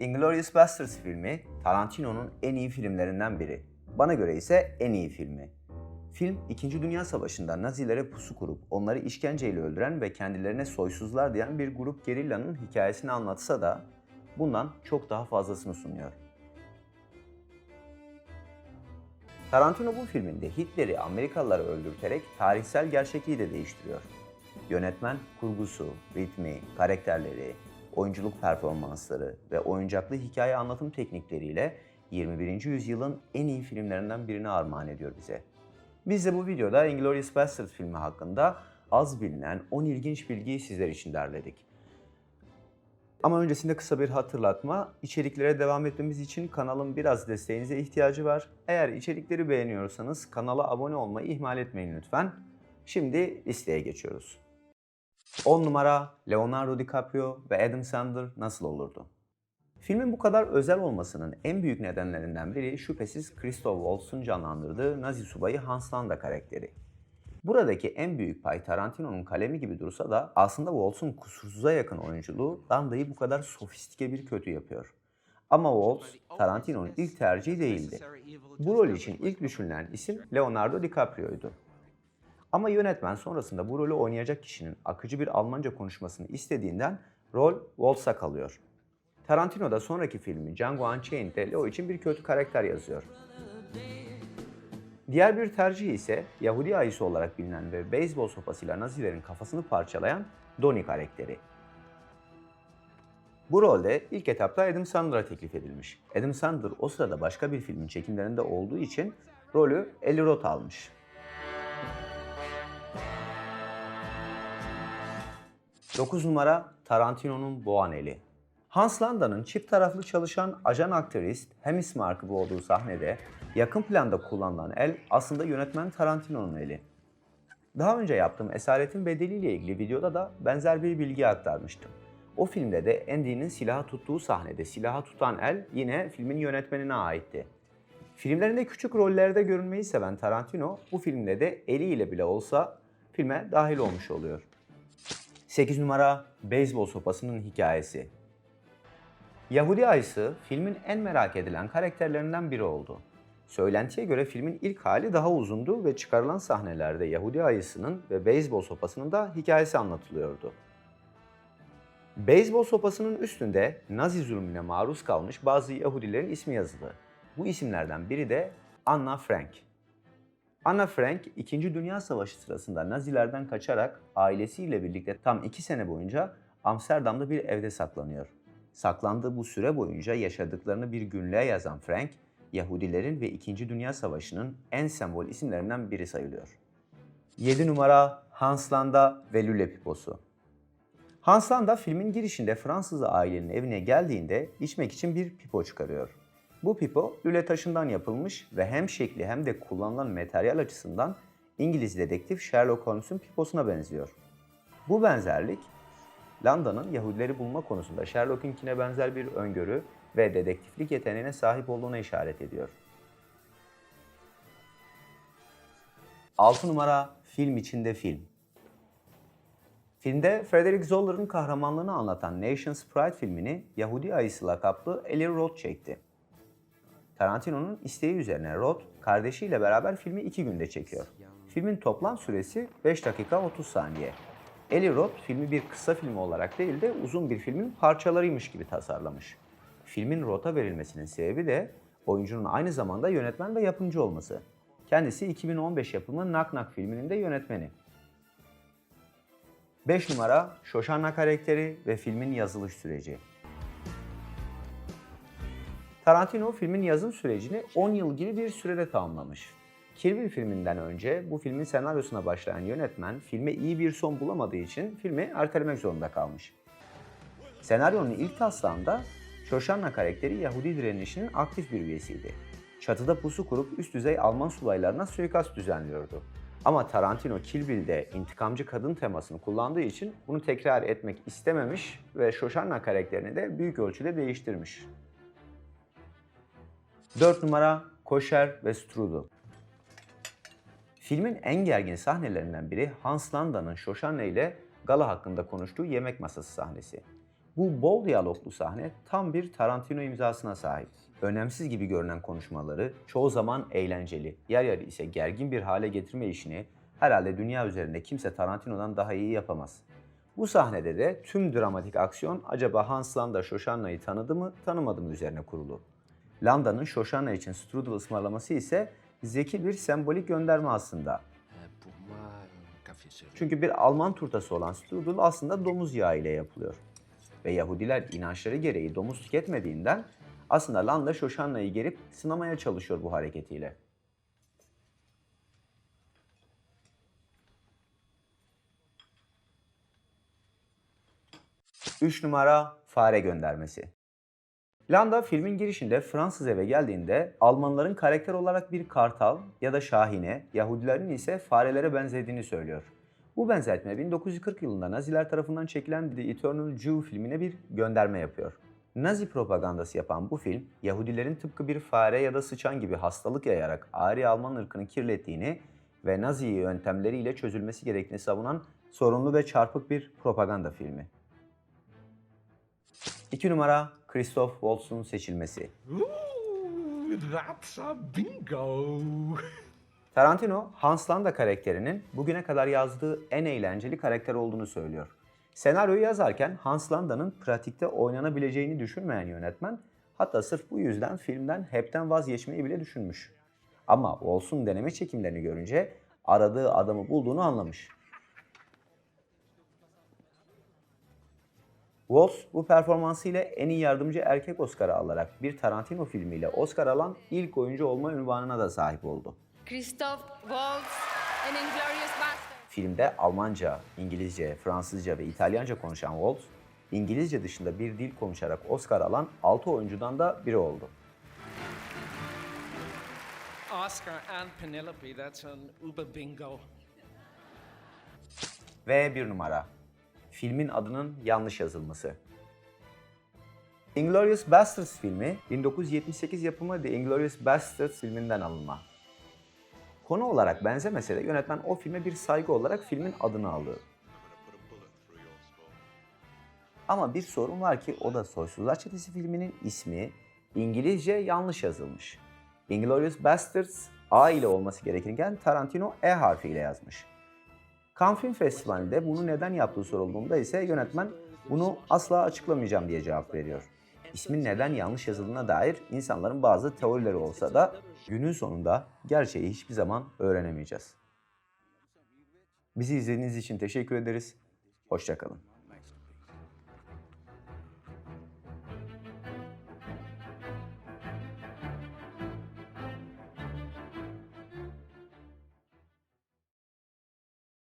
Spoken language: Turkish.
Inglourious Basterds filmi Tarantino'nun en iyi filmlerinden biri. Bana göre ise en iyi filmi. Film, 2. Dünya Savaşı'nda Nazilere pusu kurup onları işkenceyle öldüren ve kendilerine soysuzlar diyen bir grup gerillanın hikayesini anlatsa da bundan çok daha fazlasını sunuyor. Tarantino bu filminde Hitler'i Amerikalılara öldürterek tarihsel gerçekliği de değiştiriyor. Yönetmen kurgusu, ritmi, karakterleri, oyunculuk performansları ve oyuncaklı hikaye anlatım teknikleriyle 21. yüzyılın en iyi filmlerinden birini armağan ediyor bize. Biz de bu videoda Inglourious Basterds filmi hakkında az bilinen 10 ilginç bilgiyi sizler için derledik. Ama öncesinde kısa bir hatırlatma. İçeriklere devam etmemiz için kanalın biraz desteğinize ihtiyacı var. Eğer içerikleri beğeniyorsanız kanala abone olmayı ihmal etmeyin lütfen. Şimdi listeye geçiyoruz. 10 numara Leonardo DiCaprio ve Adam Sandler nasıl olurdu? Filmin bu kadar özel olmasının en büyük nedenlerinden biri şüphesiz Christoph Waltz'un canlandırdığı Nazi subayı Hans Landa karakteri. Buradaki en büyük pay Tarantino'nun kalemi gibi dursa da aslında Waltz'un kusursuza yakın oyunculuğu Landa'yı bu kadar sofistike bir kötü yapıyor. Ama Waltz, Tarantino'nun ilk tercihi değildi. Bu rol için ilk düşünülen isim Leonardo DiCaprio'ydu. Ama yönetmen sonrasında bu rolü oynayacak kişinin akıcı bir Almanca konuşmasını istediğinden rol Waltz'a kalıyor. Tarantino da sonraki filmi Django Unchained'de Leo için bir kötü karakter yazıyor. Diğer bir tercih ise Yahudi ayısı olarak bilinen ve beyzbol sopasıyla Nazilerin kafasını parçalayan Donnie karakteri. Bu rolde ilk etapta Adam Sandler'a teklif edilmiş. Adam Sandler o sırada başka bir filmin çekimlerinde olduğu için rolü Eli Roth almış. Dokuz numara Tarantino'nun Boğan Eli. Hans Landa'nın çift taraflı çalışan ajan aktivist Hemis markı olduğu sahnede yakın planda kullanılan el aslında yönetmen Tarantino'nun eli. Daha önce yaptığım Esaretin Bedeli ile ilgili videoda da benzer bir bilgi aktarmıştım. O filmde de Andy'nin silahı tuttuğu sahnede silahı tutan el yine filmin yönetmenine aitti. Filmlerinde küçük rollerde görünmeyi seven Tarantino bu filmde de eliyle bile olsa filme dahil olmuş oluyor. 8 numara Beyzbol sopasının hikayesi. Yahudi Ayısı filmin en merak edilen karakterlerinden biri oldu. Söylentiye göre filmin ilk hali daha uzundu ve çıkarılan sahnelerde Yahudi Ayısı'nın ve beyzbol sopasının da hikayesi anlatılıyordu. Beyzbol sopasının üstünde Nazi zulmüne maruz kalmış bazı Yahudilerin ismi yazılı. Bu isimlerden biri de Anna Frank. Anna Frank, 2. Dünya Savaşı sırasında Nazilerden kaçarak ailesiyle birlikte tam 2 sene boyunca Amsterdam'da bir evde saklanıyor. Saklandığı bu süre boyunca yaşadıklarını bir günlüğe yazan Frank, Yahudilerin ve 2. Dünya Savaşı'nın en sembol isimlerinden biri sayılıyor. 7 numara Hans Landa ve Lüle Piposu. Hans Landa filmin girişinde Fransız ailenin evine geldiğinde içmek için bir pipo çıkarıyor. Bu pipo lüle taşından yapılmış ve hem şekli hem de kullanılan materyal açısından İngiliz dedektif Sherlock Holmes'un piposuna benziyor. Bu benzerlik Landa'nın Yahudileri bulma konusunda Sherlock'unkine benzer bir öngörü ve dedektiflik yeteneğine sahip olduğuna işaret ediyor. 6 numara film içinde film. Filmde Frederick Zoller'ın kahramanlığını anlatan Nation's Pride filmini Yahudi Ayısı lakaplı Eli Roth çekti. Tarantino'nun isteği üzerine Roth, kardeşiyle beraber filmi iki günde çekiyor. Filmin toplam süresi 5 dakika 30 saniye. Eli Roth filmi bir kısa film olarak değil de uzun bir filmin parçalarıymış gibi tasarlamış. Filmin Roth'a verilmesinin sebebi de oyuncunun aynı zamanda yönetmen ve yapımcı olması. Kendisi 2015 yapımı Knock Knock filminin de yönetmeni. 5 numara Shoshana karakteri ve filmin yazılış süreci. Tarantino filmin yazım sürecini 10 yıl gibi bir sürede tamamlamış. Kill Bill filminden önce bu filmin senaryosuna başlayan yönetmen filme iyi bir son bulamadığı için filmi ertelemek zorunda kalmış. Senaryonun ilk taslağında Shoshana karakteri Yahudi direnişinin aktif bir üyesiydi. Çatıda pusu kurup üst düzey Alman subaylarına suikast düzenliyordu. Ama Tarantino Kill Bill'de intikamcı kadın temasını kullandığı için bunu tekrar etmek istememiş ve Shoshana karakterini de büyük ölçüde değiştirmiş. 4 numara Koşer ve Strudel. Filmin en gergin sahnelerinden biri Hans Landa'nın Shoshana ile Gala hakkında konuştuğu yemek masası sahnesi. Bu bol diyaloglu sahne tam bir Tarantino imzasına sahip. Önemsiz gibi görünen konuşmaları çoğu zaman eğlenceli, yer yer ise gergin bir hale getirme işini herhalde dünya üzerinde kimse Tarantino'dan daha iyi yapamaz. Bu sahnede de tüm dramatik aksiyon acaba Hans Landa Shoshanna'yı tanıdı mı tanımadı mı üzerine kurulu. Landa'nın Shoshana için strudel ısmarlaması ise zeki bir sembolik gönderme aslında. Serré. Çünkü bir Alman turtası olan strudel aslında domuz yağı ile yapılıyor. Ve Yahudiler inançları gereği domuz tüketmediğinden aslında Landa Shoshanna'yı gerip sınamaya çalışıyor bu hareketiyle. 3 numara fare göndermesi. Landa filmin girişinde Fransız eve geldiğinde Almanların karakter olarak bir kartal ya da şahine, Yahudilerin ise farelere benzediğini söylüyor. Bu benzetme 1940 yılında Naziler tarafından çekilen The Eternal Jew filmine bir gönderme yapıyor. Nazi propagandası yapan bu film, Yahudilerin tıpkı bir fare ya da sıçan gibi hastalık yayarak ari Alman ırkını kirlettiğini ve Nazi yöntemleriyle çözülmesi gerektiğini savunan sorunlu ve çarpık bir propaganda filmi. 2 numara Christoph Waltz'un seçilmesi. Ooh, that's a bingo. Tarantino, Hans Landa karakterinin bugüne kadar yazdığı en eğlenceli karakter olduğunu söylüyor. Senaryoyu yazarken Hans Landa'nın pratikte oynanabileceğini düşünmeyen yönetmen, hatta sırf bu yüzden filmden hepten vazgeçmeyi bile düşünmüş. Ama Waltz'un deneme çekimlerini görünce aradığı adamı bulduğunu anlamış. Waltz bu performansıyla en iyi yardımcı erkek Oscar'ı alarak bir Tarantino filmiyle Oscar alan ilk oyuncu olma ünvanına da sahip oldu. Christoph Waltz in Inglourious Basterds. Filmde Almanca, İngilizce, Fransızca ve İtalyanca konuşan Waltz, İngilizce dışında bir dil konuşarak Oscar alan 6 oyuncudan da biri oldu. Oscar and Penelope, that's an uber bingo. Ve bir numara. Filmin adının yanlış yazılması. Inglourious Basterds filmi 1978 yapımı The Inglourious Basterds filminden alınma. Konu olarak benzemese de yönetmen o filme bir saygı olarak filmin adını aldı. Ama bir sorun var ki o da Soysuzlar Çetesi filminin ismi İngilizce yanlış yazılmış. Inglourious Basterds A ile olması gerekirken Tarantino E harfiyle yazmış. Cannes Film Festivali'nde bunu neden yaptığı sorulduğunda ise yönetmen bunu asla açıklamayacağım diye cevap veriyor. İsmin neden yanlış yazıldığına dair insanların bazı teorileri olsa da günün sonunda gerçeği hiçbir zaman öğrenemeyeceğiz. Bizi izlediğiniz için teşekkür ederiz. Hoşçakalın.